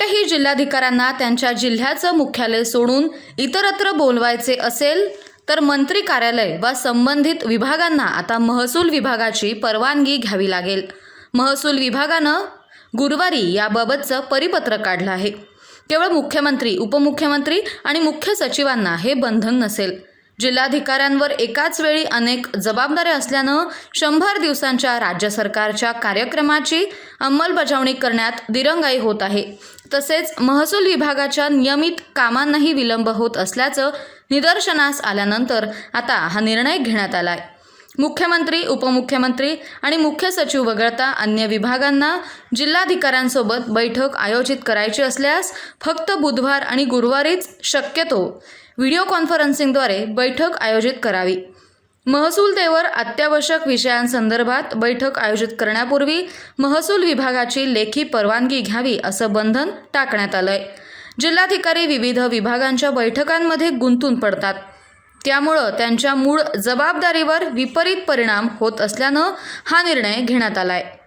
कोणत्याही जिल्हाधिकाऱ्यांना त्यांच्या जिल्ह्याचं मुख्यालय सोडून इतरत्र बोलवायचे असेल तर मंत्री कार्यालय वा संबंधित विभागांना आता महसूल विभागाची परवानगी घ्यावी लागेल. महसूल विभागानं गुरुवारी याबाबतचं परिपत्रक काढलं आहे. केवळ मुख्यमंत्री उपमुख्यमंत्री आणि मुख्य सचिवांना हे बंधन नसेल. जिल्हाधिकाऱ्यांवर एकाच वेळी अनेक जबाबदाऱ्या असल्यानं शंभर दिवसांच्या राज्य सरकारच्या कार्यक्रमाची अंमलबजावणी करण्यात दिरंगाई होत आहे. तसेच महसूल विभागाच्या नियमित कामांनाही विलंब होत असल्याचं निदर्शनास आल्यानंतर आता हा निर्णय घेण्यात आला आहे मुख्यमंत्री उपमुख्यमंत्री आणि मुख्य सचिव वगळता अन्य विभागांना जिल्हाधिकाऱ्यांसोबत बैठक आयोजित करायची असल्यास फक्त बुधवार आणि गुरुवारीच शक्यतो व्हिडिओ कॉन्फरन्सिंगद्वारे बैठक आयोजित करावी. महसूलतेवर अत्यावश्यक विषयांसंदर्भात बैठक आयोजित करण्यापूर्वी महसूल विभागाची लेखी परवानगी घ्यावी असं बंधन टाकण्यात आलं आहे जिल्हाधिकारी विविध विभागांच्या बैठकांमध्ये गुंतून पडतात. त्यामुळं त्यांच्या मूळ जबाबदारीवर विपरीत परिणाम होत असल्यानं हा निर्णय घेण्यात आलाय.